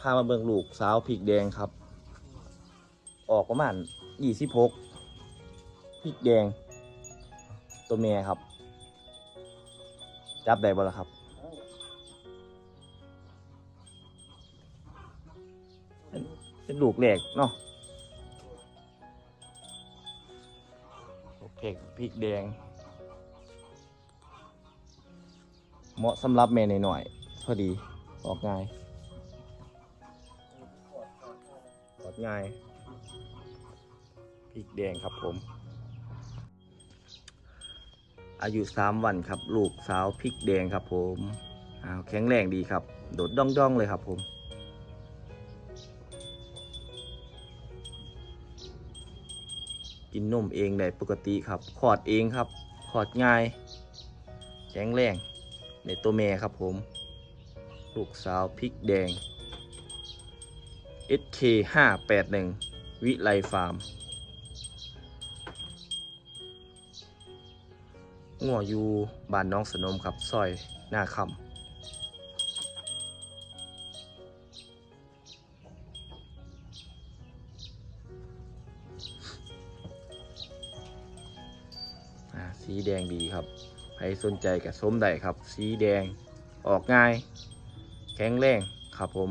พามาเบิ่งลูกสาวพริกแดงครับ ออกประมาณยี่สิบหกพริกแดง ตัวเมียครับ จับได้บ่ละครับเป็นลูกแหลกเนาะโอเคพริกแดง เหมาะสำหรับแม่หน่อยๆพอดีออกง่าย ออกง่ายพริกแดงครับผม อายุสามวันครับ ลูกสาวพริกแดงครับผมอ้าวแข็งแรงดีครับ โดดด่องๆเลยครับผมกินนมเองได้ปกติครับขอดเองครับขอดง่าย แข็งแรงในตัวแม่ครับผม ลูกสาวพริกแดง SK 581วิไลฟาร์มงัวอยู่บ้านน้องสนมครับซอยหน้าคำสีแดงดีครับ ใครสนใจกับส้มได้ครับ สีแดงออกง่าย แข็งแรงครับผม